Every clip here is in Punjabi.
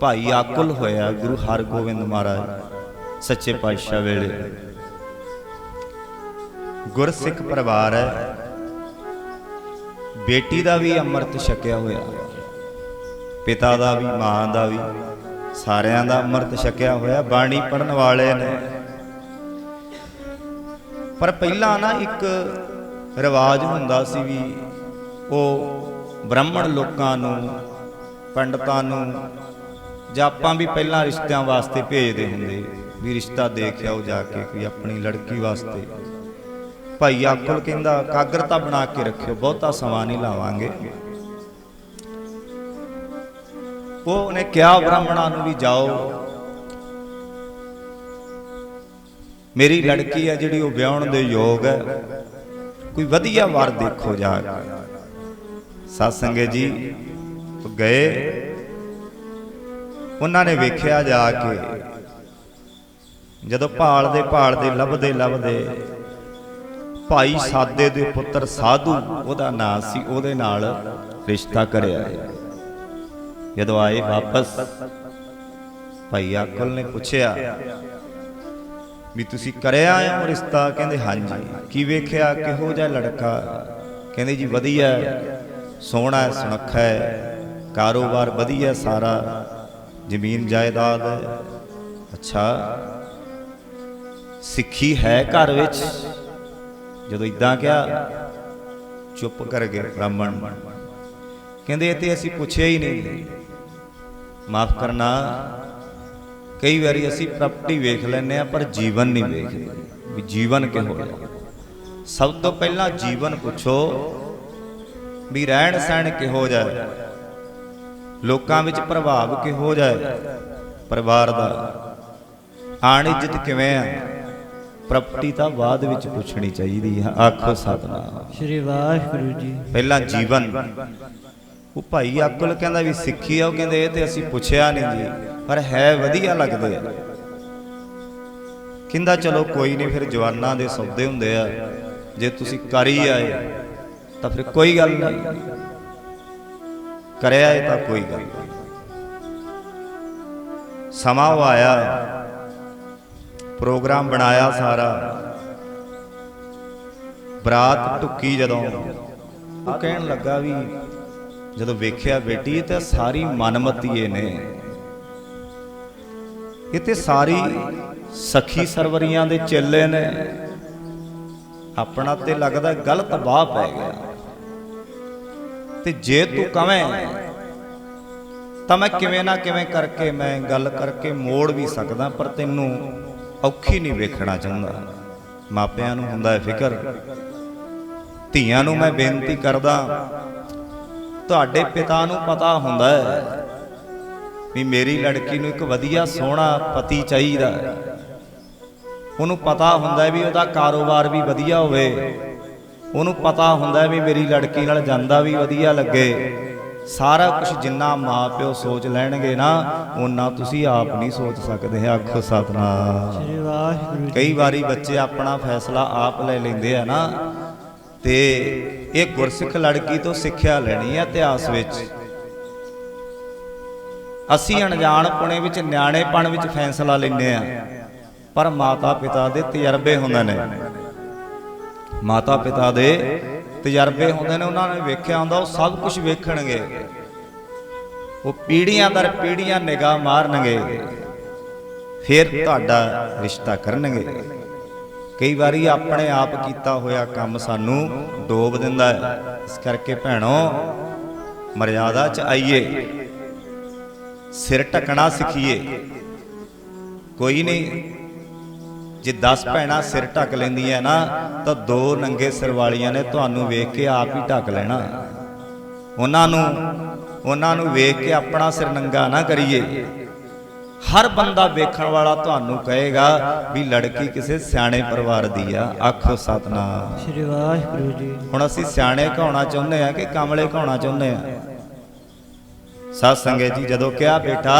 ਭਾਈ ਆਕੁਲ ਹੋਇਆ ਗੁਰੂ ਹਰਗੋਬਿੰਦ ਮਹਾਰਾਜ, ਸੱਚੇ ਪਾਤਸ਼ਾਹ ਵੇਲੇ। ਗੁਰਸਿੱਖ ਪਰਿਵਾਰ ਹੈ। ਬੇਟੀ ਦਾ ਵੀ ਅੰਮ੍ਰਿਤ ਛਕਿਆ ਹੋਇਆ। ਪਿਤਾ ਦਾ ਵੀ, ਮਾਂ ਦਾ ਵੀ, ਸਾਰਿਆਂ ਦਾ ਅੰਮ੍ਰਿਤ ਛਕਿਆ ਹੋਇਆ, ਬਾਣੀ ਪੜਨ ਵਾਲੇ ਨੇ। ਪਰ ਪਹਿਲਾਂ ਨਾ ਇੱਕ ਰਿਵਾਜ ਹੁੰਦਾ ਸੀ ਵੀ ਉਹ ਬ੍ਰਾਹਮਣ ਲੋਕਾਂ ਨੂੰ, ਪੰਡਤਾਂ ਨੂੰ ਜਾਂ ਆਪਾਂ ਵੀ ਪਹਿਲਾਂ ਰਿਸ਼ਤਿਆਂ ਵਾਸਤੇ ਭੇਜਦੇ ਹੁੰਦੇ, ਵੀ ਰਿਸ਼ਤਾ ਦੇਖ ਆਓ ਜਾ ਕੇ ਕੋਈ ਆਪਣੀ ਲੜਕੀ ਵਾਸਤੇ। ਭਾਈ ਆਕਲ ਕਹਿੰਦਾ, ਕਾਗਰਤਾ ਬਣਾ ਕੇ ਰੱਖਿਓ, ਬਹੁਤਾ ਸਮਾਂ ਨਹੀਂ ਲਾਵਾਂਗੇ। ਉਹ ਉਹਨੇ ਕਿਹਾ, ਬ੍ਰਾਹਮਣਾਂ ਨੂੰ ਵੀ ਜਾਓ। ਮੇਰੀ ਲੜਕੀ ਹੈ ਜਿਹੜੀ ਉਹ ਵਿਆਹਣ ਦੇ ਯੋਗ ਹੈ। ਕੋਈ ਵਧੀਆ ਵਾਰ ਦੇਖੋ ਜਾ ਕੇ। ਸਤਸੰਗੇ ਜੀ ਗਏ। ਉਹਨਾਂ ਨੇ ਵੇਖਿਆ ਜਾ ਕੇ। ਜਦੋਂ ਭਾਲਦੇ ਭਾਲਦੇ ਲੱਭਦੇ ਲੱਭਦੇ ਭਾਈ ਸਾਦੇ ਦੇ ਪੁੱਤਰ ਸਾਧੂ, ਉਹਦਾ ਨਾਂ ਸੀ, ਉਹਦੇ ਨਾਲ ਰਿਸ਼ਤਾ ਕਰਿਆ। ਜਦੋਂ ਆਏ ਵਾਪਸ ਭਾਈ ਆਕਲ ਨੇ ਪੁੱਛਿਆ ਵੀ ਤੁਸੀਂ ਕਰਿਆ ਆ ਰਿਸ਼ਤਾ? ਕਹਿੰਦੇ, ਹਾਂਜੀ। ਕੀ ਵੇਖਿਆ? ਕਿਹੋ ਜਿਹਾ ਲੜਕਾ? ਕਹਿੰਦੇ, ਜੀ ਵਧੀਆ, ਸੋਹਣਾ ਹੈ ਸੁਨੱਖਾ ਹੈ, ਕਾਰੋਬਾਰ ਵਧੀਆ ਸਾਰਾ। ਜ਼ਮੀਨ ਜਾਇਦਾਦ ਅੱਛਾ। ਸਿੱਖੀ ਹੈ ਘਰ ਵਿੱਚ? ਜਦੋਂ ਇਦਾਂ ਕਿਹਾ, ਚੁੱਪ ਕਰ ਗਏ ਬ੍ਰਾਹਮਣ। ਕਹਿੰਦੇ, ਇਹ ਤੇ ਅਸੀਂ ਪੁੱਛਿਆ ਹੀ ਨਹੀਂ। ਮਾਫ ਕਰਨਾ। ਕਈ ਵਾਰੀ ਅਸੀਂ ਪ੍ਰਾਪਰਟੀ ਵੇਖ ਲੈਂਦੇ ਆ ਪਰ ਜੀਵਨ ਨਹੀਂ ਵੇਖਦੇ। ਵੀ ਜੀਵਨ ਕਿਹੋ ਜਿਹਾ ਸਭ ਤੋਂ ਪਹਿਲਾਂ ਜੀਵਨ ਪੁੱਛੋ ਵੀ ਰਹਿਣ ਸਹਿਣ ਕਿਹੋ ਜਿਹਾ ਲੋਕਾਂ ਵਿੱਚ ਪ੍ਰਭਾਵ ਕਿਹੋ ਹੈ? ਪਰਿਵਾਰ ਦਾ। ਆਣ ਇੱਜ਼ਤ ਕਿਵੇਂ ਆ? ਪ੍ਰਾਪਰਟੀ ਤਾਂ ਬਾਅਦ ਵਿੱਚ ਪੁੱਛਣੀ ਚਾਹੀਦੀ ਹੈ। ਆਖੋ ਸਤਨਾਮ। ਸ਼੍ਰੀ ਵਾਹਿਗੁਰੂ ਜੀ। ਪਹਿਲਾਂ ਜੀਵਨ। ਉਹ ਭਾਈ ਅਕਲ ਕਹਿੰਦਾ ਵੀ ਸਿੱਖੀ ਆ ਉਹ ਕਹਿੰਦੇ ਇਹ ਤੇ ਅਸੀਂ ਪੁੱਛਿਆ ਨਹੀਂ ਜੀ ਪਰ ਹੈ ਵਧੀਆ ਲੱਗਦੇ ਆ। ਕਹਿੰਦਾ ਚਲੋ ਕੋਈ ਨਹੀਂ ਫਿਰ ਜਵਾਨਾਂ ਦੇ ਸੌਦੇ ਹੁੰਦੇ ਆ। ਜੇ ਤੁਸੀਂ ਕਰ ਹੀ ਆਏ ਤਾਂ ਫਿਰ ਕੋਈ ਗੱਲ ਨਹੀਂ। ਕਰਿਆ ਇਹ ਤਾਂ ਕੋਈ ਗੱਲ ਨਹੀਂ। ਸਮਾਂ ਉਹ ਆਇਆ, ਪ੍ਰੋਗਰਾਮ ਬਣਾਇਆ ਸਾਰਾ। ਬਰਾਤ ਟੁੱਕੀ ਜਦੋਂ। ਉਹ ਕਹਿਣ ਲੱਗਾ ਵੀ, ਜਦੋਂ ਵੇਖਿਆ ਬੇਟੀ, ਇਹ ਤਾਂ ਸਾਰੀ ਮਨਮਤੀਏ ਨੇ ਇਹ ਤੇ ਸਾਰੀ ਸਖੀ ਸਰਵਰੀਆਂ ਦੇ ਚੇਲੇ ਨੇ। ਆਪਣਾ ਤੇ ਲੱਗਦਾ ਗਲਤ ਬਾਹ ਪੈ ਗਿਆ। ਤੇ ਜੇ ਤੂੰ ਕਵੇਂ, ਤਾਂ ਮੈਂ ਕਿਵੇਂ ਨਾ ਕਿਵੇਂ ਕਰਕੇ ਮੈਂ ਗੱਲ ਕਰਕੇ ਮੋੜ ਵੀ ਸਕਦਾ, ਪਰ ਤੈਨੂੰ ਔਖੀ ਨਹੀਂ ਵੇਖਣਾ ਚਾਹੁੰਦਾ। ਮਾਪਿਆਂ ਨੂੰ ਹੁੰਦਾ ਹੈ ਫਿਕਰ, ਧੀਆਂ ਨੂੰ ਮੈਂ ਬੇਨਤੀ ਕਰਦਾ, ਤੁਹਾਡੇ ਪਿਤਾ ਨੂੰ ਪਤਾ ਹੁੰਦਾ ਹੈ ਵੀ ਮੇਰੀ ਲੜਕੀ ਨੂੰ ਇੱਕ ਵਧੀਆ ਸੋਹਣਾ ਪਤੀ ਚਾਹੀਦਾ ਹੈ। ਉਹਨੂੰ ਪਤਾ ਹੁੰਦਾ ਵੀ ਉਹਦਾ ਕਾਰੋਬਾਰ ਵੀ ਵਧੀਆ ਹੋਵੇ। ਉਹਨੂੰ ਪਤਾ ਹੁੰਦਾ ਵੀ ਮੇਰੀ ਲੜਕੀ ਨਾਲ ਜਾਂਦਾ ਵੀ ਵਧੀਆ ਲੱਗੇ। ਸਾਰਾ ਕੁਝ ਜਿੰਨਾ ਮਾਪਿਓ ਸੋਚ ਲੈਣਗੇ ਨਾ ਉਹਨਾਂ ਤੁਸੀਂ ਆਪ ਨਹੀਂ ਸੋਚ ਸਕਦੇ ਆਖੋ ਸਤਨਾਮ। ਕਈ ਵਾਰੀ ਬੱਚੇ ਆਪਣਾ ਫੈਸਲਾ ਆਪ ਲੈ ਲੈਂਦੇ ਆ ਨਾ ਤੇ ਇਹ ਗੁਰਸਿੱਖ ਲੜਕੀ ਤੋਂ ਸਿੱਖਿਆ ਲੈਣੀ ਹੈ ਇਤਿਹਾਸ ਵਿੱਚ। ਅਸੀਂ ਅਣਜਾਣ ਪੁਣੇ ਵਿੱਚ ਨਿਆਣੇਪਣ ਵਿੱਚ ਫੈਸਲਾ ਲੈਂਦੇ ਆ ਪਰ ਮਾਤਾ ਪਿਤਾ ਦੇ ਤਜਰਬੇ ਹੁੰਦੇ ਨੇ। ਮਾਤਾ ਪਿਤਾ ਦੇ ਤਜਰਬੇ ਹੁੰਦੇ ਨੇ, ਉਹਨਾਂ ਨੇ ਵੇਖਿਆ ਹੁੰਦਾ, ਉਹ ਸਭ ਕੁਝ ਵੇਖਣਗੇ। ਉਹ ਪੀੜੀਆਂ ਦਰ ਪੀੜ੍ਹੀਆਂ ਨਿਗਾਹ ਮਾਰਨਗੇ, ਫਿਰ ਤੁਹਾਡਾ ਰਿਸ਼ਤਾ ਕਰਨਗੇ। ਕਈ ਵਾਰੀ ਆਪਣੇ ਆਪ ਕੀਤਾ ਹੋਇਆ ਕੰਮ ਸਾਨੂੰ ਡੋਬ ਦਿੰਦਾ ਹੈ। ਇਸ ਕਰਕੇ ਭੈਣੋ, ਮਰਿਆਦਾ 'ਚ ਆਈਏ, ਸਿਰ ਢਕਣਾ ਸਿੱਖੀਏ। ਕੋਈ ਨਹੀਂ ਜੇ 10 ਭੈਣਾਂ ਸਿਰ ਢੱਕ ਲੈਂਦੀਆਂ ਨਾ ਤਾਂ ਦੋ ਨੰਗੇ ਸਿਰ ਵਾਲੀਆਂ ਨੇ ਤੁਹਾਨੂੰ ਵੇਖ ਕੇ ਆਪ ਹੀ ਢੱਕ ਲੈਣਾ। ਉਹਨਾਂ ਨੂੰ ਉਹਨਾਂ ਨੂੰ ਵੇਖ ਕੇ ਆਪਣਾ ਸਿਰ ਨੰਗਾ ਨਾ ਕਰੀਏ। ਹਰ ਬੰਦਾ ਵੇਖਣ ਵਾਲਾ ਤੁਹਾਨੂੰ ਕਹੇਗਾ ਵੀ ਲੜਕੀ ਕਿਸੇ ਸਿਆਣੇ ਪਰਿਵਾਰ ਦੀ ਆ। ਆਖੋ ਸਤਨਾਮ। ਸ਼੍ਰੀ ਵਾਹਿਗੁਰੂ ਜੀ। ਹੁਣ ਅਸੀਂ ਸਿਆਣੇ ਕਹਾਉਣਾ ਚਾਹੁੰਦੇ ਆ ਕਿ ਕਮਲੇ ਕਹਾਉਣਾ ਚਾਹੁੰਦੇ ਆ ਸਤ ਸੰਗਤ ਜੀ ਜਦੋਂ ਕਿਹਾ ਬੇਟਾ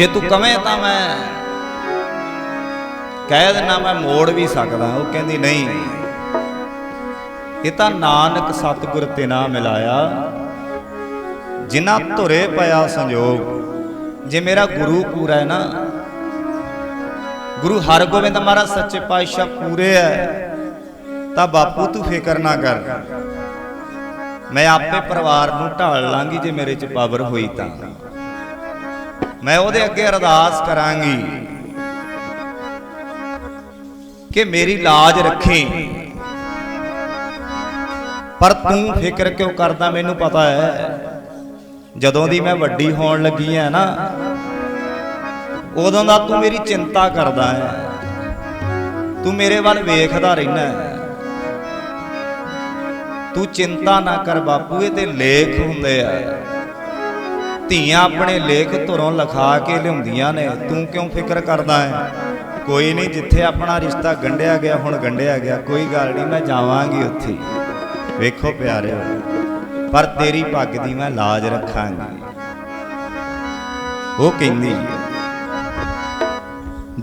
ਜੇ ਤੂੰ ਕਵੇਂ ਤਾਂ ਮੈਂ ਕਹਿ ਦਿੰਨਾ ਮੈਂ ਮੋੜ ਵੀ ਸਕਦਾ। ਉਹ ਕਹਿੰਦੀ, ਨਹੀਂ। ਇਹ ਤਾਂ ਨਾਨਕ ਸਤਿਗੁਰ ਤੇ ਨਾ ਮਿਲਾਇਆ। ਜਿਨ੍ਹਾਂ ਧੁਰੇ ਪਿਆ ਸੰਜੋਗ। ਜੇ ਮੇਰਾ ਗੁਰੂ ਪੂਰਾ ਹੈ ਨਾ, ਗੁਰੂ ਹਰਗੋਬਿੰਦ ਮਹਾਰਾਜ ਸੱਚੇ ਪਾਤਸ਼ਾਹ ਪੂਰੇ ਹੈ ਤਾਂ ਬਾਪੂ ਤੂੰ ਫਿਕਰ ਨਾ ਕਰ। ਮੈਂ ਆਪੇ ਪਰਿਵਾਰ ਨੂੰ ਢਾਲ ਲਾਂਗੀ ਜੇ ਮੇਰੇ ਚ ਪਾਵਰ ਹੋਈ ਤਾਂ। ਮੈਂ ਉਹਦੇ ਅੱਗੇ ਅਰਦਾਸ ਕਰਾਂਗੀ ਕਿ ਮੇਰੀ ਲਾਜ ਰੱਖੀ। ਪਰ ਤੂੰ ਫਿਕਰ ਕਿਉਂ ਕਰਦਾ, ਮੈਨੂੰ ਪਤਾ ਹੈ। ਜਦੋਂ ਦੀ ਮੈਂ ਵੱਡੀ ਹੋਣ ਲੱਗੀ ਆ ਨਾ, ਉਦੋਂ ਦਾ ਤੂੰ ਮੇਰੀ ਚਿੰਤਾ ਕਰਦਾ ਹੈ। ਤੂੰ ਮੇਰੇ ਵੱਲ ਵੇਖਦਾ ਰਹਿਣਾ ਤੂੰ ਚਿੰਤਾ ਨਾ ਕਰ ਬਾਪੂ, ਇਹ ਤੇ ਲੇਖ ਹੁੰਦੇ ਆ। ਧੀਆਂ ਆਪਣੇ ਲੇਖ ਧੁਰੋਂ ਲਿਖਾ ਕੇ ਲਿਆਉਂਦੀਆਂ ਨੇ। ਤੂੰ ਕਿਉਂ ਫਿਕਰ ਕਰਦਾ ਹੈ? ਕੋਈ ਨਹੀਂ, ਜਿੱਥੇ ਆਪਣਾ ਰਿਸ਼ਤਾ ਗੰਢਿਆ ਗਿਆ, ਹੁਣ ਗੰਢਿਆ ਗਿਆ। ਕੋਈ ਗੱਲ ਨਹੀਂ, ਮੈਂ ਜਾਵਾਂਗੀ ਉੱਥੇ। ਵੇਖੋ ਪਿਆਰਿਓ, ਪਰ ਤੇਰੀ ਪੱਗ ਦੀ ਮੈਂ ਲਾਜ ਰੱਖਾਂਗੀ। ਉਹ ਕਹਿੰਦੀ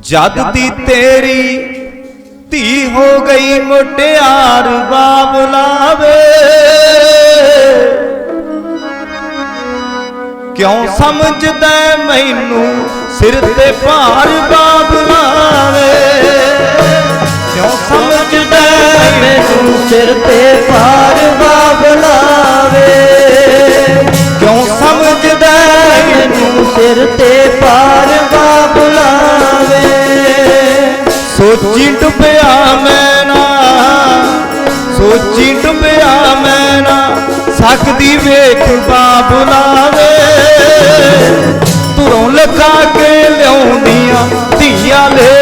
ਜਦ ਦੀ ਤੇਰੀ ਧੀ ਹੋ ਗਈ ਮੁਟਿਆਰ ਬਾਬਲਾਵੇ ਕਿਉਂ ਸਮਝਦਾ ਮੈਨੂੰ ਸਿਰ ਤੇ ਭਾਰ ਬਾਬਲਾਵੇ ਕਿਉਂ ਸਮਝਦਾ ਮੈਨੂੰ ਸਿਰ ਤੇ ਭਾਰ ਬਾਬਲਾਵੇ ਕਿਉਂ ਸਮਝਦਾ ਮੈਨੂੰ ਸਿਰ ਤੇ ਭਾਰ ਬਾਬਲਾਵੇ ਸੋਚੀ ਡੁੱਬਿਆ ਮੈਂ ਨਾ ਸੋਚੀ ਡੁੱਬਿਆ ਮੈਂ ਨਾ ਸਕਦੀ ਵੇਖ ਬਾਬੁਲਾਵੇ ਤੁਰੋਂ ਲਗਾ ਕੇ ਲਿਆਉਂਦੀਆਂ ਧੀਆਂ ਲੇਖ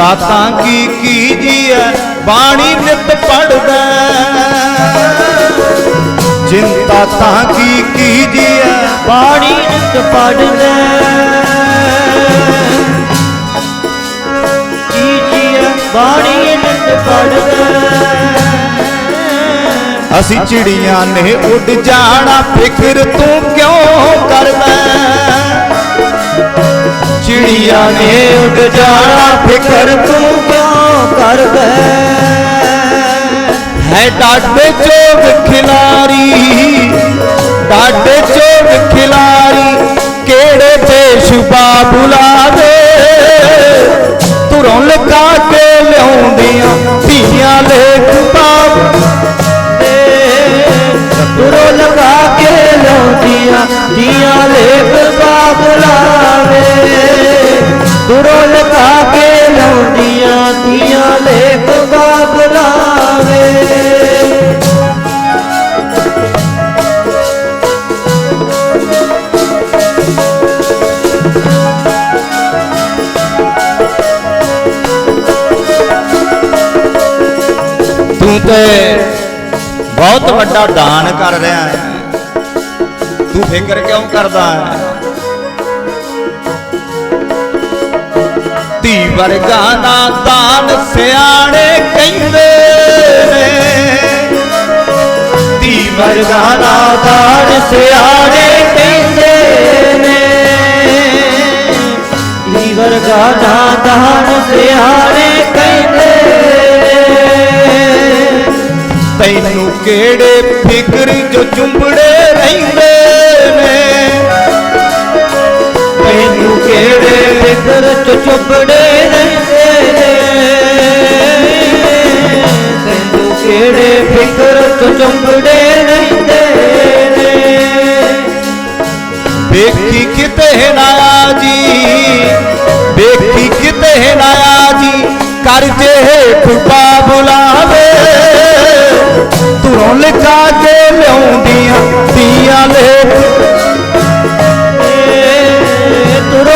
ਚਿੰਤਾ ਕੀ ਕੀਜੀਐ ਬਾਣੀ ਨਿਤ ਪੜਦਾ ਚਿੰਤਾ ਤਾਂ ਕੀ ਕੀਜੀਐ ਬਾਣੀ ਨਿਤ ਪੜਦਾ ਜੀਜੀਆ ਬਾਣੀ ਨਿਤ ਪੜਦਾ ਅਸੀਂ ਚਿੜੀਆਂ ਨੇ ਉੱਡ ਜਾਣਾ, ਫਿਕਰ ਤੂੰ ਕਿਉਂ ਕਰਦਾ? ਚਿੜੀਆਂ ਨੇ ਉੱਡ ਜਾਣਾ, ਫਿਕਰ ਤੂੰ ਕਿਉਂ ਕਰਦਾ? ਹੈ ਡਾਡੇ ਚੋਗ ਖਿਲਾਰੀ, ਡਾਡੇ ਚੋਗ ਖਿਲਾਰੀ, ਕਿਹੜੇ ਦੇਸ਼ ਦੇ? ਤੁਰੋਂ ਲਗਾ ਕੇ ਲਿਆਉਂਦੀਆਂ, ਧੀਆਂ ਲੇਖ ਬਾਬ ਤੁਰੋ ਲਗਾ ਕੇ ਲਾਉਂਦੀਆਂ ਦੀਆਂ ਲੇਖ ਬਾਬਲਾਵੇ ਤੁਰੋ ਲਗਾ ਕੇ ਲਾਉਂਦੀਆਂ, ਦੀਆਂ ਲੇਖ ਬਾਬਲਾਵੇ ਤੂੰ ਤੇ ਬਹੁਤ ਵੱਡਾ ਦਾਨ ਕਰ ਰਿਹਾ ਹੈ। ਤੂੰ ਫਿਕਰ ਕਿਉਂ ਕਰਦਾ ਹੈ? ਧੀ ਵਰਗਾ ਦਾ ਦਾਨ ਸਿਆਣੇ ਕਹਿੰਦੇ ਨੇ। ਧੀ ਵਰਗਾ ਨਾ ਦਾਨ ਸਿਆਣੇ ਕਹਿੰਦੇ ਨੇ। ਈ ਵਰਗਾ ਨਾ ਦਾਨ ਸਿਆਣੇ ਕਹਿੰਦੇ ਤੈਨੂੰ ਕਿਹੜੇ ਫਿਕਰ ਜੋ ਚੁੰਬੜੇ ਰਹਿੰਦੇ? ਕਿਹੜੇ ਫਿਕਰ ਚ ਚੁੱਪੜੇ ਰਹਿੰਦੇ ਨੇ? ਤੈਨੂੰ ਕਿਹੜੇ ਫਿਕਰ ਚੁੱਪੜੇ ਰਹਿੰਦੇ ਨੇ? ਵੇਖੀ ਕਿਤੇ ਨਾ ਜੀ, ਵੇਖੀ ਕਿਤੇ ਨਾ ਜੀ ਕਰਜੇ ਜੇ ਖੁਬਾ ਬੁਲਾਵੇ। ਧੁਰੋਂ ਲਿਖਾ ਕੇ ਲਿਆਉਂਦੀਆਂ ਤੀਆਂ ਲੇਖ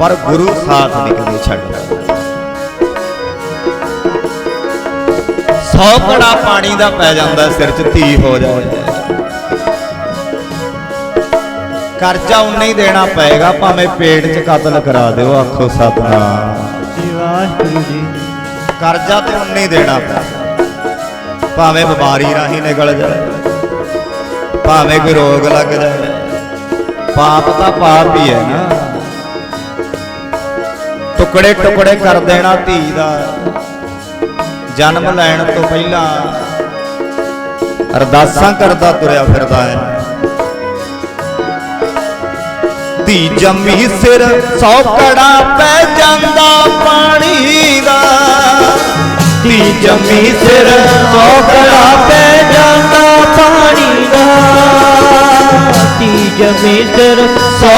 ਪਰ ਗੁਰੂ ਸਾਥ ਨਿਕਲੇ ਛੱਡ। ਸੌ ਘੜਾ ਪਾਣੀ ਦਾ ਪੈ ਜਾਂਦਾ, ਸਿਰ 'ਚ ਧੀ ਹੋ ਜਾਏ। ਕਰਜ਼ਾ ਉਨਾ ਹੀ ਦੇਣਾ ਪਏਗਾ, ਭਾਵੇਂ ਪੇਟ 'ਚ ਕਤਲ ਕਰਾ ਦਿਓ, ਆਖੋ ਸਤਨਾਮ। ਸ੍ਰੀ ਵਾਹਿਗੁਰੂ ਜੀ ਕਰਜ਼ਾ ਤੇ ਉਨਾ ਹੀ ਦੇਣਾ ਪਏਗਾ ਭਾਵੇਂ ਬਿਮਾਰੀ ਰਾਹੀਂ ਨਿਕਲ ਜਾਏ, ਭਾਵੇਂ ਕੋਈ ਰੋਗ ਲੱਗ ਜਾਏ। ਪਾਪ ਤਾਂ ਪਾਪ ਹੀ ਹੈ ਨਾ। ਟੁਕੜੇ ਟੁਕੜੇ ਕਰ ਦੇਣਾ ਧੀ ਦਾ। ਜਨਮ ਲੈਣ ਤੋਂ ਪਹਿਲਾਂ ਅਰਦਾਸਾਂ ਕਰਦਾ ਤੁਰਿਆ ਫਿਰਦਾ ਹੈ। ਧੀ ਜੰਮੀ ਸਿਰ ਸੌਕੜਾ ਪੈ ਜਾਂਦਾ ਪਾਣੀ ਦਾ। ਧੀ ਜੰਮੀ ਸਿਰ ਸੌਕੜਾ ਪੈ ਜਾਂਦਾ ਪਾਣੀ ਦਾ। ਧੀ ਜਮੀ ਸਿਰ ਸੌ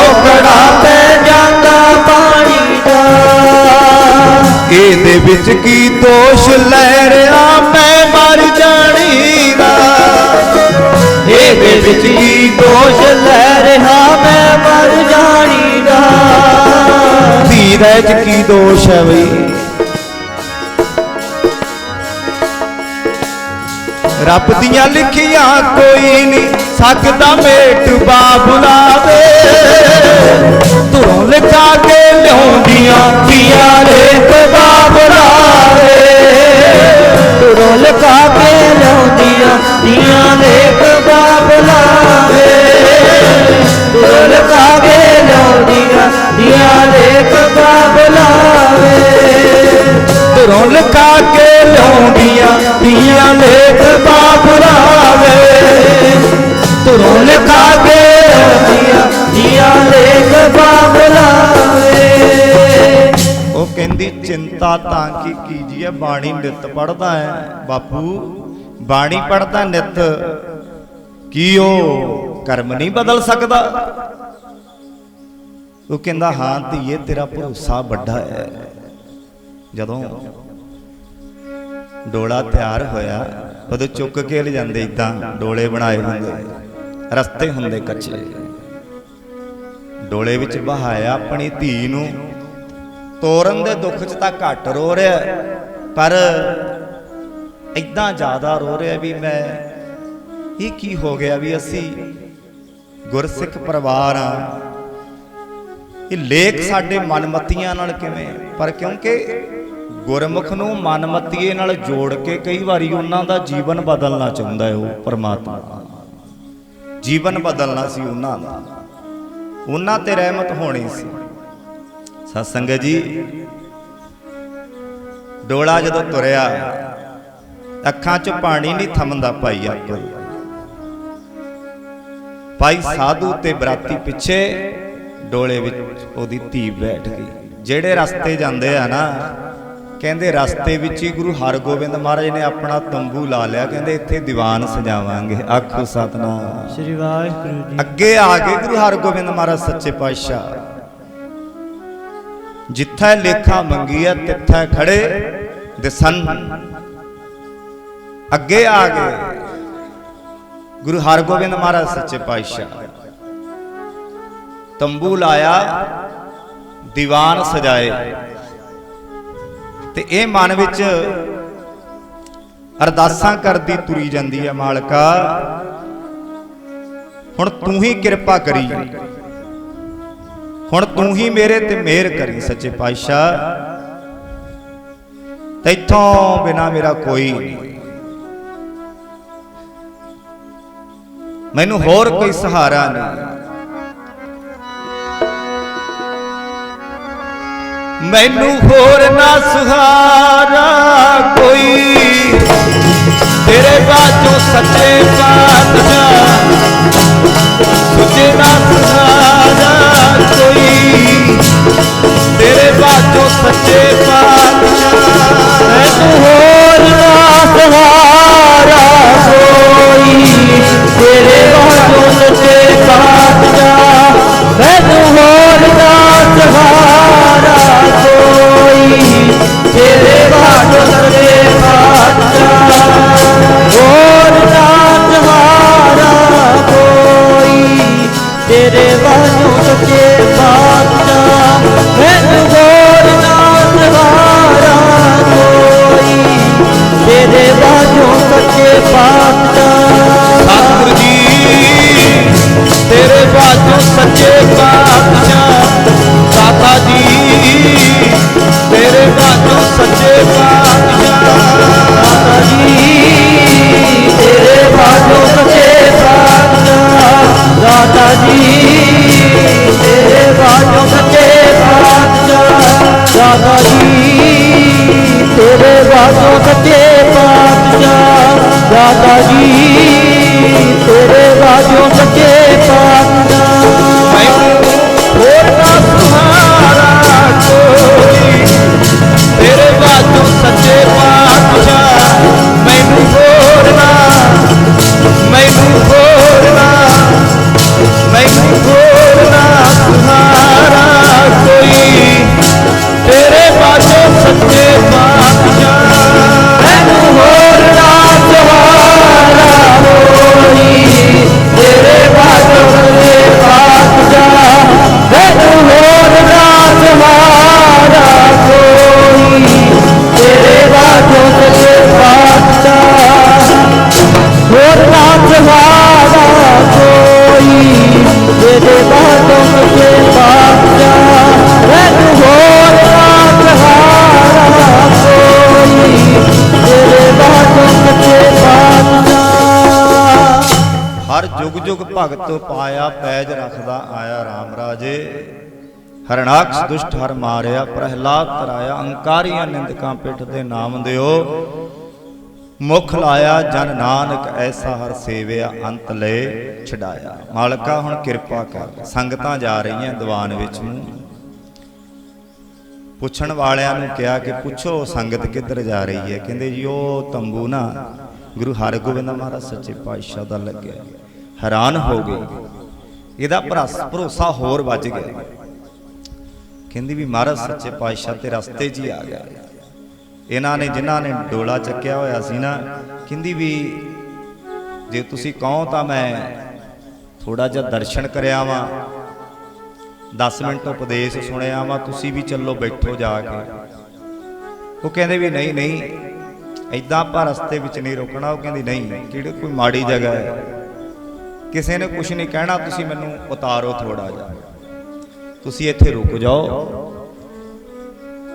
ਇਹਦੇ ਵਿੱਚ ਕੀ ਦੋਸ਼? ਲੈ ਰਿਹਾ ਮੈਂ ਮਰ ਜਾਣੀ ਦਾ। ਇਹਦੇ ਵਿੱਚ ਕੀ ਦੋਸ਼? ਲੈ ਰਿਹਾ ਮੈਂ ਮਰ ਜਾਣੀ ਦਾ। ਧੀਰੇ ਚ ਕੀ ਦੋਸ਼ ਹੈ ਬਈ? ਰੱਬ ਦੀਆਂ ਲਿਖੀਆਂ ਕੋਈ ਨਹੀਂ ਸਕਦਾ ਮੇਟ ਬਾਬੁਲਾਵੇ ਧੁਰੋਂ ਲਿਖਾ ਕੇ ਲਿਆਉਂਦੀਆਂ ਧੀਆਂ ਲੇਖ ਬਾਬੁਲਾਵੇ ਤੁਰੋਂ ਲਗਾ ਕੇ ਲਾਉਂਦੀਆਂ ਦੀਆਂ ਲੇਖ ਬਾਬਲਾਵੇ ਤੁਰੋਂ ਲਗਾ ਕੇ ਲਾਉਂਦੀਆਂ ਦੀਆਂ ਲੇਖ ਬਾਬਲਾਵੇ ਧੁਰੋਂ ਲਿਖਾ ਕੇ ਲਿਆਉਂਦੀਆਂ ਧੀਆਂ ਲੇਖ ਚਿੰਤਾ ਤਾਂ ਕੀ ਕੀਜੀਏ ਬਾਣੀ ਨਿਤ ਪੜਦਾ ਹੈ। ਬਾਪੂ, ਬਾਣੀ ਪੜਦਾ ਨਿਤ। ਕੀ ਉਹ ਕਰਮ ਨਹੀਂ ਬਦਲ ਸਕਦਾ। ਉਹ ਕਹਿੰਦਾ, ਹਾਂ ਧੀਏ, ਤੇਰਾ ਭਰੋਸਾ ਵੱਡਾ ਹੈ। ਜਦੋਂ ਡੋਲਾ ਤਿਆਰ ਹੋਇਆ, ਉਦੋਂ ਚੁੱਕ ਕੇ ਲੈ ਜਾਂਦੇ ਇਦਾਂ ਡੋਲੇ ਬਣਾਏ ਹੁੰਦੇ। ਰਸਤੇ ਹੁੰਦੇ ਕੱਚੇ। ਡੋਲੇ ਵਿੱਚ ਬਹਾਇਆ ਆਪਣੀ ਧੀ ਨੂੰ। ਤੋਰਨ ਦੇ ਦੁੱਖ 'ਚ ਤਾਂ ਘੱਟ ਰੋ ਰਿਹਾ। ਪਰ ਇਦਾਂ ਜ਼ਿਆਦਾ ਰੋ ਰਿਹਾ ਵੀ ਮੈਂ, ਇਹ ਕੀ ਹੋ ਗਿਆ ਵੀ ਅਸੀਂ ਗੁਰਸਿੱਖ ਪਰਿਵਾਰ ਆ? ਇਹ ਲੇਖ ਸਾਡੇ ਮਨਮਤੀਆਂ ਨਾਲ ਕਿਵੇਂ? ਪਰ ਕਿਉਂਕਿ ਗੁਰਮੁਖ ਨੂੰ ਮਨਮਤੀਏ ਨਾਲ ਜੋੜ ਕੇ ਕਈ ਵਾਰੀ ਉਹਨਾਂ ਦਾ ਜੀਵਨ ਬਦਲਣਾ ਚਾਹੁੰਦਾ ਹੈ ਉਹ ਪਰਮਾਤਮਾ। ਜੀਵਨ ਬਦਲਣਾ ਸੀ ਉਹਨਾਂ ਦਾ। ਉਹਨਾਂ ਤੇ ਰਹਿਮਤ ਹੋਣੀ ਸੀ। ਸਤਸੰਗ ਜੀ। ਡੋਲਾ ਜਦੋਂ ਤੁਰਿਆ ਅੱਖਾਂ 'ਚ ਪਾਣੀ ਨਹੀਂ ਥੰਮਦਾ ਭਾਈ ਆਕੋ ਭਾਈ ਸਾਧੂ ਤੇ ਬਰਾਤੀ ਪਿੱਛੇ ਡੋਲੇ ਵਿੱਚ ਉਹਦੀ ਧੀ ਬੈਠ ਗਈ। ਜਿਹੜੇ ਰਸਤੇ ਜਾਂਦੇ ਆ ਨਾ ਕਹਿੰਦੇ ਰਸਤੇ ਵਿੱਚ ਹੀ ਗੁਰੂ ਹਰਗੋਬਿੰਦ ਮਹਾਰਾਜ ਨੇ ਆਪਣਾ ਤੰਬੂ ਲਾ ਲਿਆ ਕਹਿੰਦੇ ਇੱਥੇ ਦੀਵਾਨ ਸਜਾਵਾਂਗੇ। ਆਖੋ ਸਤਨਾਮ। ਸ੍ਰੀ ਵਾਹਿਗੁਰੂ ਜੀ। ਅੱਗੇ ਆ ਗਏ ਗੁਰੂ ਹਰਗੋਬਿੰਦ ਮਹਾਰਾਜ ਸੱਚੇ ਪਾਤਸ਼ਾਹ। ਜਿੱਥੇ ਲੇਖਾ ਮੰਗੀ ਹੈ ਤਿੱਥੇ ਖੜੇ ਦਿਸਨ ਅੱਗੇ ਆ ਗਏ। ਗੁਰੂ ਹਰਗੋਬਿੰਦ ਮਹਾਰਾਜ ਸੱਚੇ ਪਾਤਸ਼ਾਹ। ਤੰਬੂ ਲਾਇਆ, ਦੀਵਾਨ ਸਜਾਏ। ਤੇ ਇਹ ਮਨ ਵਿੱਚ ਅਰਦਾਸਾਂ ਕਰਦੀ ਤੁਰੀ ਜਾਂਦੀ ਹੈ ਮਾਲਕਾ। ਹੁਣ ਤੂੰ ਹੀ ਕਿਰਪਾ ਕਰੀ। ਹੁਣ ਤੂੰ ਹੀ ਮੇਰੇ ਤੇ ਮਿਹਰ ਕਰੀ ਸੱਚੇ ਪਾਤਸ਼ਾਹ। ਤੈਥੋਂ ਬਿਨਾ ਮੇਰਾ ਕੋਈ ਨਹੀਂ। ਮੈਨੂੰ ਹੋਰ ਕੋਈ ਸਹਾਰਾ ਨਹੀਂ। ਮੈਨੂੰ ਹੋਰ ਨਾ ਸਹਾਰਾ ਕੋਈ। ਤੇਰੇ ਬਾਝੋਂ ਸੱਚੇ ਪਾਤਸ਼ਾਹ ਤੁਝੇ ਨਾ ਸਹਾਰਾ ਤੇਰੇ ਬਾਝੋਂ ਸੱਚੇ ਭਗਤ ਪਾਇਆ ਪੈਜ ਰੱਖਦਾ ਆਇਆ RAM ਰਾਜੇ। ਹਰਣਾਕਸ਼ ਦੁਸ਼ਟ ਹਰ ਮਾਰਿਆ, ਪ੍ਰਹਿਲਾਦ ਤਰਾਇਆ, ਅੰਕਾਰੀਆਂ ਨਿੰਦਕਾਂ ਪਿੱਠ ਦੇ ਨਾਮ ਦਿਓ। ਮੁਖ ਲਾਇਆ ਜਨ ਨਾਨਕ, ਐਸਾ ਹਰ ਸੇਵਿਆ ਅੰਤ ਲੈ ਛਡਾਇਆ। ਮਾਲਕਾ ਹੁਣ ਕਿਰਪਾ ਕਰ, ਸੰਗਤਾਂ ਜਾ ਰਹੀਆਂ ਦੀਵਾਨ ਵਿੱਚ ਨੂੰ ਪੁੱਛਣ ਵਾਲਿਆਂ ਨੂੰ ਕਿਹਾ ਕਿ ਪੁੱਛੋ, ਸੰਗਤ ਕਿੱਧਰ ਜਾ ਰਹੀ ਹੈ? ਕਹਿੰਦੇ ਜੀ, ਉਹ ਤੰਬੂ ਨਾ ਗੁਰੂ ਹਰਗੋਬਿੰਦ ਮਹਾਰਾਜ ਸੱਚੇ ਪਾਤਸ਼ਾਹ ਦਾ ਲੱਗਿਆ। ਹੈਰਾਨ ਹੋ ਗਏ। ਇਹਦਾ ਭਰਸ- ਭਰੋਸਾ ਹੋਰ ਵੱਜ ਗਿਆ। ਕਹਿੰਦੀ ਵੀ ਮਹਾਰਾਜ, ਸੱਚੇ ਪਾਤਸ਼ਾਹ ਤੇ ਰਸਤੇ 'ਚ ਹੀ ਆ ਗਿਆ। ਇਹਨਾਂ ਨੇ, ਜਿਨ੍ਹਾਂ ਨੇ ਡੋਲਾ ਚੱਕਿਆ ਹੋਇਆ ਸੀ ਨਾ, ਕਹਿੰਦੀ ਵੀ ਜੇ ਤੁਸੀਂ ਕਹੋ ਤਾਂ ਮੈਂ ਥੋੜਾ ਜਿਹਾ ਦਰਸ਼ਨ ਕਰਿਆ ਵਾਂ। 10 ਮਿੰਟ ਉਪਦੇਸ਼ ਸੁਣਿਆ ਵਾ, ਤੁਸੀਂ ਵੀ ਚੱਲੋ, ਬੈਠੋ ਜਾ ਕੇ। ਉਹ ਕਹਿੰਦੇ ਵੀ ਨਹੀਂ ਨਹੀਂ ਐਦਾਂ ਆਪਾਂ ਰਸਤੇ ਵਿੱਚ ਨਹੀਂ ਰੁਕਣਾ। ਉਹ ਕਹਿੰਦੀ, ਨਹੀਂ, ਕਿਹੜੇ ਕੋਈ ਮਾੜੀ ਜਗ੍ਹਾ ਹੈ? ਕਿਸੇ ਨੇ ਕੁਝ ਨਹੀਂ ਕਹਿਣਾ, ਤੁਸੀਂ ਮੈਨੂੰ ਉਤਾਰੋ ਥੋੜਾ ਜਿਹਾ। ਤੁਸੀਂ ਇੱਥੇ ਰੁਕ ਜਾਓ।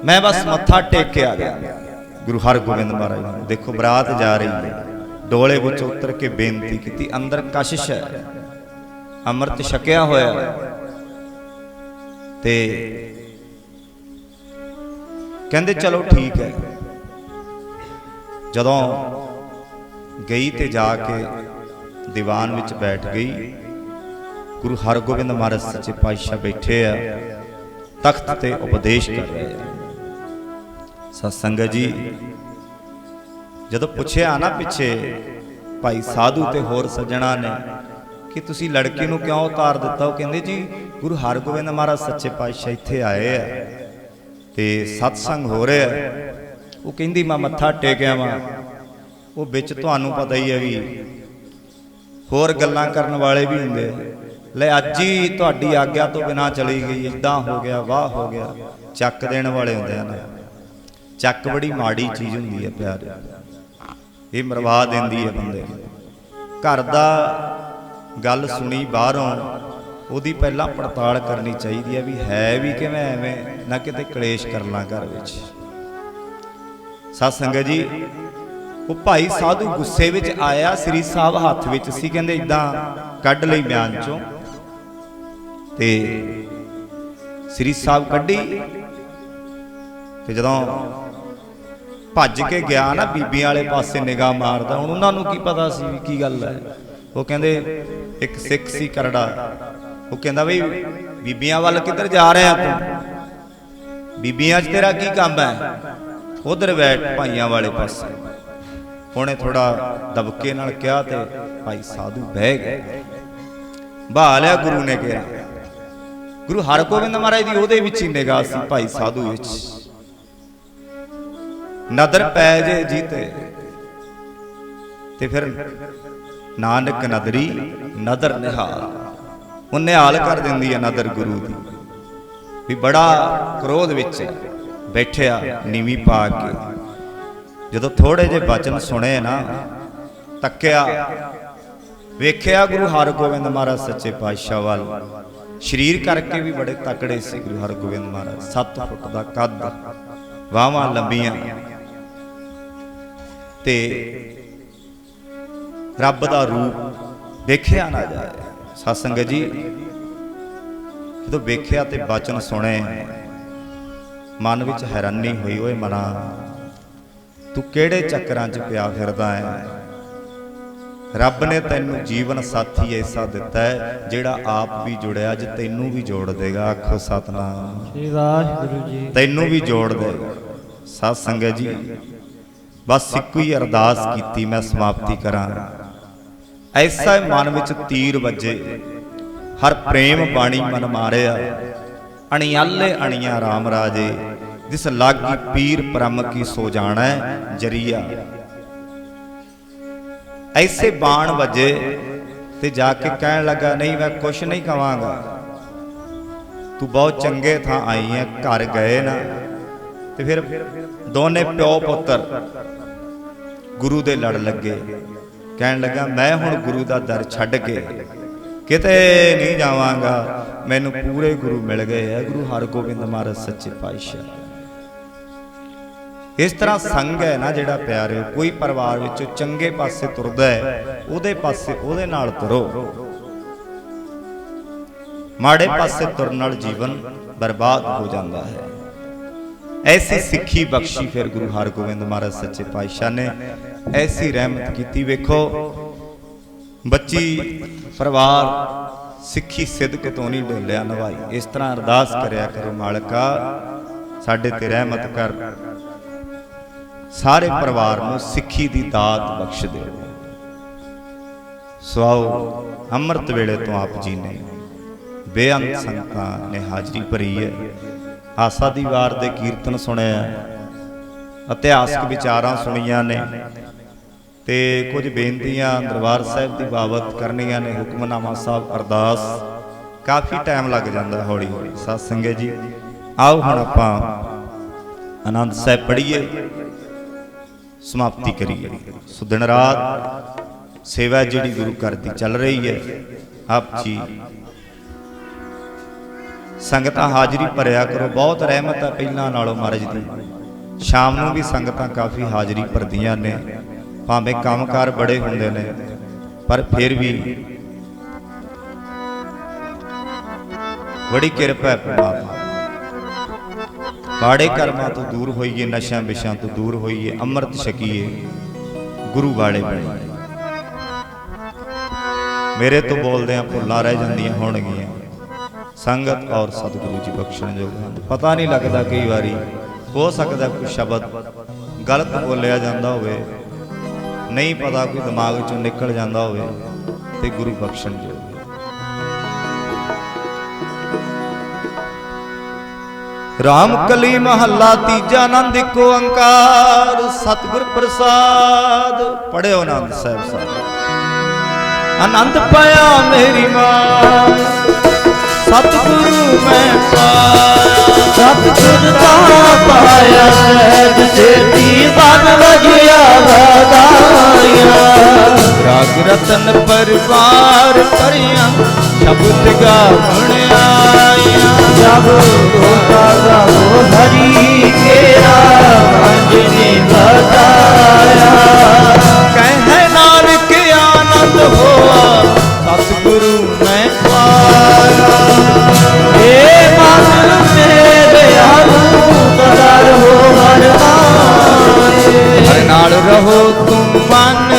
ਮੈਂ ਬਸ ਮੱਥਾ ਟੇਕ ਕੇ ਆ ਗਿਆ। ਗੁਰੂ ਹਰਗੋਬਿੰਦ ਮਹਾਰਾਜ ਨੂੰ। ਦੇਖੋ, ਬਰਾਤ ਜਾ ਰਹੀ ਹੈ। ਡੋਲੇ ਵਿੱਚ ਉਤਰ ਕੇ ਬੇਨਤੀ ਕੀਤੀ। ਅੰਦਰ ਕਸ਼ਿਸ਼ ਹੈ। ਅੰਮ੍ਰਿਤ ਛਕਿਆ ਹੋਇਆ ਤੇ ਕਹਿੰਦੇ, ਚਲੋ ਠੀਕ ਹੈ। ਜਦੋਂ ਗਈ ਤੇ ਜਾ ਕੇ ਦੀਵਾਨ ਵਿੱਚ ਬੈਠ ਗਈ। ਗੁਰੂ ਹਰਗੋਬਿੰਦ ਮਹਾਰਾਜ ਸੱਚੇ ਪਾਤਸ਼ਾਹ ਬੈਠੇ ਆ, ਤਖਤ ਤੇ ਉਪਦੇਸ਼ ਕਰ ਰਹੇ ਆ। ਸਤ ਸੰਗਤ ਜੀ, ਜਦੋਂ ਪੁੱਛਿਆ ਨਾ ਪਿੱਛੇ, ਭਾਈ ਸਾਧੂ ਤੇ ਹੋਰ ਸੱਜਣਾ ਨੇ ਕਿ ਤੁਸੀਂ ਲੜਕੇ ਨੂੰ ਕਿਉਂ ਉਤਾਰ ਦਿੱਤਾ, ਉਹ ਕਹਿੰਦੇ ਜੀ, ਗੁਰੂ ਹਰਗੋਬਿੰਦ ਮਹਾਰਾਜ ਸੱਚੇ ਪਾਤਸ਼ਾਹ ਇੱਥੇ ਆਏ ਆ ਤੇ ਸਤਸੰਗ ਹੋ ਰਿਹਾ। ਉਹ ਕਹਿੰਦੀ, ਮੈਂ ਮੱਥਾ ਟੇਕਿਆ ਵਾਂ। ਉਹ ਵਿੱਚ ਤੁਹਾਨੂੰ ਪਤਾ ਹੀ ਹੈ ਵੀ ਹੋਰ ਗੱਲਾਂ ਕਰਨ ਵਾਲੇ ਵੀ ਹੁੰਦੇ ਆ। ਲੈ, ਅੱਜ ਹੀ ਤੁਹਾਡੀ ਆਗਿਆ ਤੋਂ ਬਿਨਾ ਚਲੀ ਗਈ ਇਦਾਂ ਹੋ ਗਿਆ, ਵਾਹ ਹੋ ਗਿਆ। ਚੱਕ ਦੇਣ ਵਾਲੇ ਹੁੰਦੇ ਆ ਚੱਕ ਬੜੀ ਮਾੜੀ ਚੀਜ਼ ਹੁੰਦੀ ਹੈ ਪਿਆਰੇ। ਇਹ ਮਰਵਾ ਦਿੰਦੀ ਹੈ ਬੰਦੇ। ਨੂੰ ਘਰ ਦਾ ਗੱਲ ਸੁਣੀ ਬਾਹਰੋਂ, ਉਹਦੀ ਪਹਿਲਾਂ ਪੜਤਾਲ ਕਰਨੀ ਚਾਹੀਦੀ ਹੈ ਵੀ ਹੈ ਵੀ ਕਿਵੇਂ ਐਵੇਂ, ਨਾ ਕਿਤੇ ਕਲੇਸ਼ ਕਰ ਲਾਂ ਘਰ ਵਿੱਚ। ਸਤ ਸੰਗਤ ਜੀ ਉਹ ਭਾਈ ਸਾਧੂ ਗੁੱਸੇ ਵਿੱਚ ਆਇਆ, ਸ੍ਰੀ ਸਾਹਿਬ ਹੱਥ ਵਿੱਚ ਸੀ, ਕਹਿੰਦੇ ਇਦਾਂ ਕੱਢ ਲਈ ਬਿਆਨ ਚੋਂ। ਤੇ ਸ੍ਰੀ ਸਾਹਿਬ ਕੱਢੀ ਤੇ ਜਦੋਂ ਭੱਜ ਕੇ ਗਿਆ ਨਾ ਬੀਬੀਆਂ ਵਾਲੇ ਪਾਸੇ ਨਿਗਾਹ ਮਾਰਦਾ, ਹੁਣ ਉਹਨਾਂ ਨੂੰ ਕੀ ਪਤਾ ਸੀ ਕੀ ਗੱਲ ਹੈ? ਉਹ ਕਹਿੰਦੇ, ਇੱਕ ਸਿੱਖ ਸੀ ਕਰੜਾ। ਉਹ ਕਹਿੰਦਾ, ਬਈ ਬੀਬੀਆਂ ਵੱਲ ਕਿੱਧਰ ਜਾ ਰਿਹਾ ਤੂੰ? ਬੀਬੀਆਂ 'ਚ ਤੇਰਾ ਕੀ ਕੰਮ ਹੈ? ਉਧਰ ਬੈਠ ਭਾਈਆਂ ਵਾਲੇ ਪਾਸੇ। ਉਹਨੇ ਥੋੜਾ ਦਬਕੇ ਨਾਲ ਕਿਹਾ ਤੇ ਭਾਈ ਸਾਧੂ ਬਹਿ ਗਏ। ਬਹਾ ਲਿਆ ਗੁਰੂ ਨੇ ਕਿਹਾ। ਗੁਰੂ ਹਰਗੋਬਿੰਦ ਮਹਾਰਾਜ ਦੀ ਉਹਦੇ ਵਿੱਚ ਹੀ ਨਿਗਾਹ ਸੀ ਭਾਈ ਸਾਧੂ ਵਿੱਚ। ਨਦਰ ਪੈ ਜੇ ਜੀਤੇ। ਤੇ ਫਿਰ ਨਾਨਕ ਨਦਰੀ ਨਦਰ ਨਿਹਾਲ। ਉਹ ਨਿਹਾਲ ਕਰ ਦਿੰਦੀ ਹੈ ਨਦਰ ਗੁਰੂ ਦੀ। ਵੀ ਬੜਾ ਕ੍ਰੋਧ ਵਿੱਚ ਬੈਠਿਆ ਨੀਵੀਂ ਪਾ ਕੇ। ਜਦੋਂ ਥੋੜੇ ਜਿਹੇ ਬਚਨ ਸੁਣੇ ਨਾ, ਤੱਕਿਆ। ਵੇਖਿਆ ਗੁਰੂ ਹਰਗੋਬਿੰਦ ਮਹਾਰਾਜ ਸੱਚੇ ਪਾਤਸ਼ਾਹ ਵੱਲ। ਸਰੀਰ ਕਰਕੇ ਵੀ ਬੜੇ ਤਕੜੇ ਸੀ ਗੁਰੂ ਹਰਗੋਬਿੰਦ ਮਹਾਰਾਜ। 7 ਫੁੱਟ ਦਾ ਕੱਦ, ਬਾਹਾਂ ਲੰਬੀਆਂ। ਤੇ ਰੱਬ ਦਾ ਰੂਪ ਵੇਖਿਆ ਨਾ ਜਾਏ। ਸਤਸੰਗ ਜੀ, ਜਦੋਂ ਵੇਖਿਆ ਤੇ ਬਚਨ ਸੁਣੇ, ਮਨ ਵਿੱਚ ਹੈਰਾਨੀ ਹੋਈ, ਓਏ ਮਨਾ ਤੂੰ ਕਿਹੜੇ ਚੱਕਰਾਂ 'ਚ ਪਿਆ ਫਿਰਦਾ ਹੈ? ਰੱਬ ਨੇ ਤੈਨੂੰ ਜੀਵਨ ਸਾਥੀ ਐਸਾ ਦਿੱਤਾ ਹੈ ਜਿਹੜਾ ਆਪ ਵੀ ਜੁੜਿਆ ਅੱਜ ਤੈਨੂੰ ਵੀ ਜੋੜ ਦੇਗਾ ਆਖੋ ਸਤਨਾਮ। ਸ੍ਰੀ ਵਾਹਿਗੁਰੂ ਜੀ ਤੈਨੂੰ ਵੀ ਜੋੜ ਦੇਗਾ। ਸਾਧ ਸੰਗਤ ਜੀ ਬਸ ਇੱਕੋ ਹੀ ਅਰਦਾਸ ਕੀਤੀ ਮੈਂ ਸਮਾਪਤੀ ਕਰਾਂ। ਐਸਾ ਮਨ ਵਿੱਚ ਤੀਰ ਵੱਜੇ। ਹਰ ਪ੍ਰੇਮ ਬਾਣੀ ਮਨ ਮਾਰਿਆ। ਅਣਿਆਲੇ ਅਣੀਆਂ RAM ਰਾਜੇ। ਜਿਸ ਲਾਗੀ ਪੀਰ ਬ੍ਰਹਮ ਕੀ ਸੋ ਜਾਣੈ ਜਰੀਆ। ਐਸੇ ਬਾਣ ਵੱਜੇ ਤੇ ਜਾ ਕੇ ਕਹਿਣ ਲੱਗਾ, ਨਹੀਂ, ਮੈਂ ਕੁਛ ਨਹੀਂ ਕਵਾਂਗਾ। ਤੂੰ ਬਹੁਤ ਚੰਗੇ ਥਾਂ ਆਈ ਹੈ, ਘਰ ਗਏ ਨਾ। ਤੇ ਫਿਰ ਦੋਨੇ ਪਿਓ ਪੁੱਤਰ ਗੁਰੂ ਦੇ ਲੜ ਲੱਗੇ। ਕਹਿਣ ਲੱਗਾ, ਮੈਂ ਹੁਣ ਗੁਰੂ ਦਾ ਦਰ ਛੱਡ ਕੇ ਕਿਤੇ ਨਹੀਂ ਜਾਵਾਂਗਾ। ਮੈਨੂੰ ਪੂਰੇ ਗੁਰੂ ਮਿਲ ਗਏ ਆ ਗੁਰੂ ਹਰਗੋਬਿੰਦ ਮਹਾਰਾਜ ਸੱਚੇ ਪਾਤਸ਼ਾਹ। ਇਸ ਤਰ੍ਹਾਂ ਸੰਗ ਹੈ ਨਾ ਜਿਹੜਾ ਪਿਆਰਿਓ, ਕੋਈ ਪਰਿਵਾਰ ਵਿੱਚੋਂ ਚੰਗੇ ਪਾਸੇ ਤੁਰਦਾ ਹੈ, ਉਹਦੇ ਪਾਸੇ ਉਹਦੇ ਨਾਲ ਤੁਰੋ। ਮਾੜੇ ਪਾਸੇ ਤੁਰਨ ਨਾਲ ਜੀਵਨ ਬਰਬਾਦ ਹੋ ਜਾਂਦਾ ਹੈ। ਐਸੀ ਸਿੱਖੀ ਬਖਸ਼ੀ ਫਿਰ ਗੁਰੂ ਹਰਗੋਬਿੰਦ ਮਹਾਰਾਜ ਸੱਚੇ ਪਾਤਸ਼ਾਹ ਨੇ। ਐਸੀ ਰਹਿਮਤ ਕੀਤੀ ਵੇਖੋ। ਬੱਚੀ, ਪਰਿਵਾਰ, ਸਿੱਖੀ ਸਿਦਕ ਤੋਂ ਨਹੀਂ ਡੋਲਿਆ ਨਵਾਈ। ਇਸ ਤਰ੍ਹਾਂ ਅਰਦਾਸ ਕਰਿਆ ਕਰੋ, ਮਾਲਕਾ, ਸਾਡੇ ਤੇ ਰਹਿਮਤ ਕਰ। ਸਾਰੇ ਪਰਿਵਾਰ ਨੂੰ ਸਿੱਖੀ ਦੀ ਦਾਤ ਬਖਸ਼ ਦਿਓ ਸਵਾਓ ਅੰਮ੍ਰਿਤ ਵੇਲੇ ਤੋਂ ਆਪ ਜੀ ਨੇ ਬੇਅੰਤ ਸੰਗਤਾਂ ਨੇ ਹਾਜ਼ਰੀ ਭਰੀ ਹੈ। ਆਸਾ ਦੀ ਵਾਰ ਦੇ ਕੀਰਤਨ ਸੁਣਿਆ ਇਤਿਹਾਸਕ ਵਿਚਾਰਾਂ ਸੁਣੀਆਂ ਨੇ ਤੇ ਕੁਝ ਬੇਨਤੀਆਂ ਦਰਬਾਰ ਸਾਹਿਬ ਦੀ ਬਾਬਤ ਕਰਨੀਆਂ ਨੇ, ਹੁਕਮਨਾਮਾ ਸਾਹਿਬ ਅਰਦਾਸ। ਕਾਫੀ ਟਾਈਮ ਲੱਗ ਜਾਂਦਾ ਹੌਲੀ ਹੌਲੀ। ਸਤ ਸੰਗਤ ਜੀ, ਆਓ ਹੁਣ ਆਪਾਂ ਆਨੰਦ ਸਾਹਿਬ ਪੜ੍ਹੀਏ। ਸਮਾਪਤੀ ਕਰੀਏ। ਸੋ ਦਿਨ ਰਾਤ ਸੇਵਾ ਜਿਹੜੀ ਗੁਰੂ ਘਰ ਦੀ ਚੱਲ ਰਹੀ ਹੈ, ਆਪ ਜੀ ਸੰਗਤਾਂ ਹਾਜ਼ਰੀ ਭਰਿਆ ਕਰੋ। ਬਹੁਤ ਰਹਿਮਤ ਹੈ ਪਹਿਲਾਂ ਨਾਲੋਂ ਮਹਾਰਾਜ ਦੀ। ਸ਼ਾਮ ਨੂੰ ਵੀ ਸੰਗਤਾਂ ਕਾਫੀ ਹਾਜ਼ਰੀ ਭਰਦੀਆਂ ਨੇ। ਭਾਵੇਂ ਕੰਮਕਾਰ ਬੜੇ ਹੁੰਦੇ ਨੇ, ਪਰ ਫਿਰ ਵੀ ਬੜੀ ਕਿਰਪਾ ਹੈ ਪਰਮਾਤਮਾ ਬਾੜੇ ਕਰਮਾਂ ਤੋਂ ਦੂਰ ਹੋਈਏ, ਨਸ਼ਿਆਂ ਵਿਸ਼ਿਆਂ ਤੋਂ ਦੂਰ ਹੋਈਏ, ਅੰਮ੍ਰਿਤ ਛਕੀਏ, ਗੁਰੂ ਵਾਲੇ ਬਣੀਏ ਮੇਰੇ ਤੋਂ ਬੋਲਦਿਆਂ ਭੁੱਲਾਂ ਰਹਿ ਜਾਂਦੀਆਂ ਹੋਣਗੀਆਂ। ਸੰਗਤ ਔਰ ਸਤਿਗੁਰੂ ਜੀ ਬਖਸ਼ਣ ਜੋਗ ਹਨ। ਪਤਾ ਨਹੀਂ ਲੱਗਦਾ ਕਈ ਵਾਰੀ, ਹੋ ਸਕਦਾ ਕੋਈ ਸ਼ਬਦ ਗਲਤ ਬੋਲਿਆ ਜਾਂਦਾ ਹੋਵੇ, ਨਹੀਂ ਪਤਾ ਕੋਈ ਦਿਮਾਗ ਚੋਂ ਨਿਕਲ ਜਾਂਦਾ ਹੋਵੇ, ਤੇ ਗੁਰੂ ਬਖਸ਼ਣ ਜੋਗ ਰਾਮ ਕਲੀ ਮਹੱਲਾ ਤੀਜਾ ਆਨੰਦ ਇੱਕੋ ਓੰਕਾਰ। ਸਤਿਗੁਰ ਪ੍ਰਸਾਦ। ਪੜਿਓ ਆਨੰਦ ਸਾਹਿਬ ਸਾਹਿਬ। ਆਨੰਦ ਪਾਇਆ ਮੇਰੀ ਮਾਂ। ਸਤਿਗੁਰੂ ਮੈਂ ਪਾਇਆ। ਸਤਿਗੁਰ ਦਾ ਪਾਇਆ ਸਹਿਜ ਸੇਤੀ ਬਨ ਵਜਿਆ ਵਧਾਇਆ ਰਾਗ ਰਤਨ ਪਰਿਵਾਰ ਪਰਿਆ ਸ਼ਬਦ ਗਾਵਣ ਆਇਆ। ਜਬ ਹੋਤਾ ਗਾਵੋ ਹਰੀ ਕੇਰਾ ਅੰਜਨੀ ਵਧਾਇਆ ਕਹਿ ਨਾਨਕ ਆਨੰਦ ਹੋਆ ਸਤਿਗੁਰੂ ਮੈਂ ਪਾਇਆ। ਏ ਮਨ ਮੇਰੇ ਆਲੂ ਸਦਾ ਰਹੋ ਹਰ ਮਾਏ। ਹਰ ਨਾਲ ਰਹੋ ਤੂੰ ਮਨ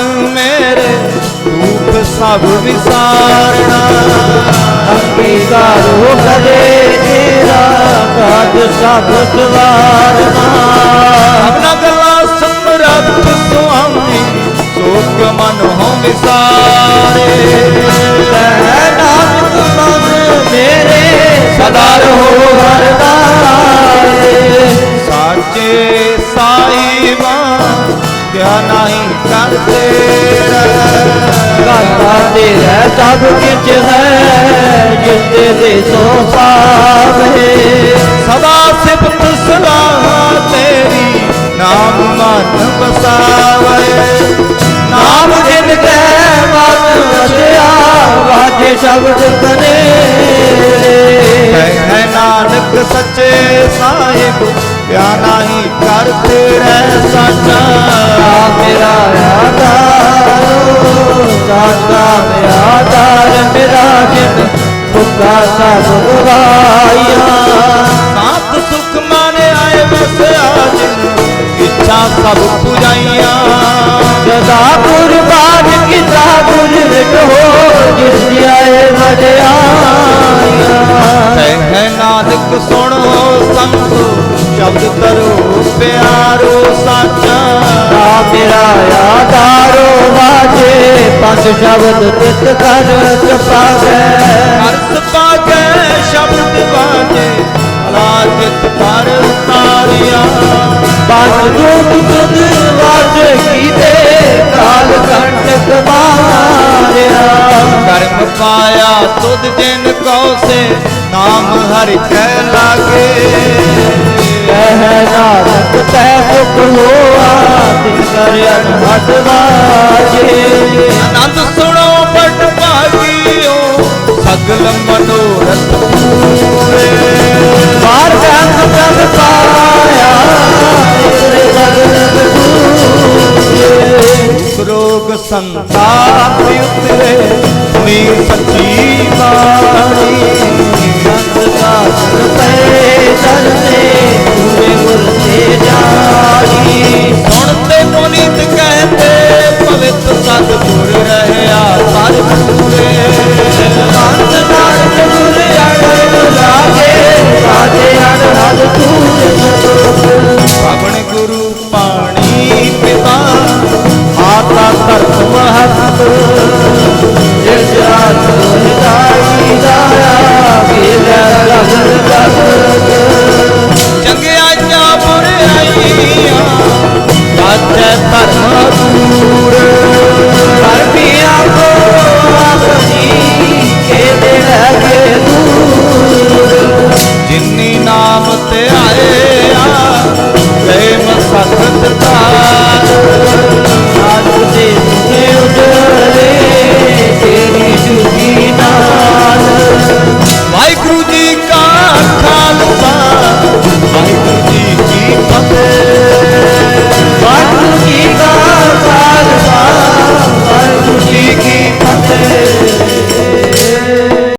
ਦੁੱਖ ਸਭ ਵਿਸਾਰਣਾ ਅੰਗੀਕਾਰੋ ਕਰੇ ਤੇਰਾ, ਕਾਜ ਸਭ ਸਵਾਰਨਾ। ਆਪਣਾ ਗੱਲਾਂ ਸਮਰੱਥ ਸੁਆਮੀ ਸੋਕ ਮਨ ਹੋ ਵਿਸਾਰੇ। ਕਹਿ ਨਾਨਕ ਮਨ ਮੇਰੇ, ਸਦਾ ਰਹੋ ਹਰਦਾਏ ਸਾਚੇ ਸਾਈਵਾ ਕਿਆ ਨਹੀਂ ਕਰ ਤੇਰਾ ਤੇਰਾ ਸਭ ਕਿਛ ਹੈ ਜਿੰਦੇ ਦੇ ਸੋ ਪਾਵੇ ਸਦਾ ਸਿਫਤ ਸਲਾਹ ਤੇਰੀ, ਨਾਮ ਮਨ ਵਸਾਵੇ ਨਾਮ ਜਿਨ ਕੈ ਮਨ ਵਸਿਆ ਵਾਜੇ ਸ਼ਬਦ ਕਨੇ ਹੈ ਨਾਨਕ ਸੱਚੇ ਸਾਹਿਬ ਕਿਆ ਹੀ ਕਰ ਤੇਰਾ ਸਾਚਾ ਮੇਰਾ ਸਾਚਾ ਮੇਰਾ ਆਧਾਰ ਮੇਰਾ ਜਿਨ ਭੁੱਖਾ ਸਭ ਗਵਾਇਆ ਸਾਤ ਸੁਖ ਮਨ ਆਏ ਵਸਿਆ ਜਿਨ ਇੱਛਾ ਸਭ ਪੁਜਾਈਆਂ। ਸਦਾ ਕੁਰਬਾਨ ਕੀਤਾ ਇੱਕ ਹੋਰ ਜਿਸ ਆਏ ਵਡਿਆਈਆਂ ਹੈ ਹੈ ਨਾਨਕ ਸੁਣੋ ਸੰਤੋ ਸ਼ਬਦ ਕਰੋ ਪਿਆਰੋ ਸਾਚਾ। ਨਾ ਮੇਰਾ ਆਧਾਰੋ ਵਾਜੇ ਪੰਜ ਸ਼ਬਦ ਤਿਤ ਕਰ ਚਪਾਵੇ ਅਰਥ ਪਾਗੇ ਸ਼ਬਦ ਬਾਜੇ ਲਾਜਿਤ ਕਰ ਤਾਰਿਆ ਪੰਜ ਦੂਤ ਤੁਧ ਵਾਜੇ ਕੀਤੇ ਕਾਲ ਕੰਟਕ ਮਾਰਿਆ ਕਰਮ ਪਾਇਆ ਤੁਧ ਜਿਨ ਕਉ ਸੇ ਨਾਮ ਹਰਿ ਕੈ ਲਾਗੇ। ਕਹਿ ਨਾਨਕ ਤੈ ਮੁਖ ਹੋਆ ਤਿਨ ਕਰ ਅਨਹਦ ਵਾਜੇ ਆਨੰਦ ਸੁਣੋ ਪਟ ਭਾਗੀਓ, ਸਗਲ ਮਨੋਰਥ ਪੂਰੇ। ਮਾਰ ਜਨ ਜਨ ਪਾਇਆ ਦੁੱਖ ਰੋਗ ਸੰਸਾਰ ਉਤਰੇ ਹੋਈ ਸੱਚੀ ਬਾਣੀ। ਸੰਤ ਦਾਸ ਤੇ ਜਨਤੇ ਪੂਰੇ ਗੁਰ ਤੇ ਜਾਣੀ ਤੇ ਪੁਨੀਤ ਕਹਿੰਦੇ, ਪਵਿੱਤ ਸਤਿਗੁਰ ਰਹਿਆ ਸਾਰੇ ਪੂਰੇ ਸੰਤ ਨਾਨਕ ਗੁਰ ਆਏ ਰਾਜੇ ਰਾਜੇ ਅਨਹਦ ਤੂੰ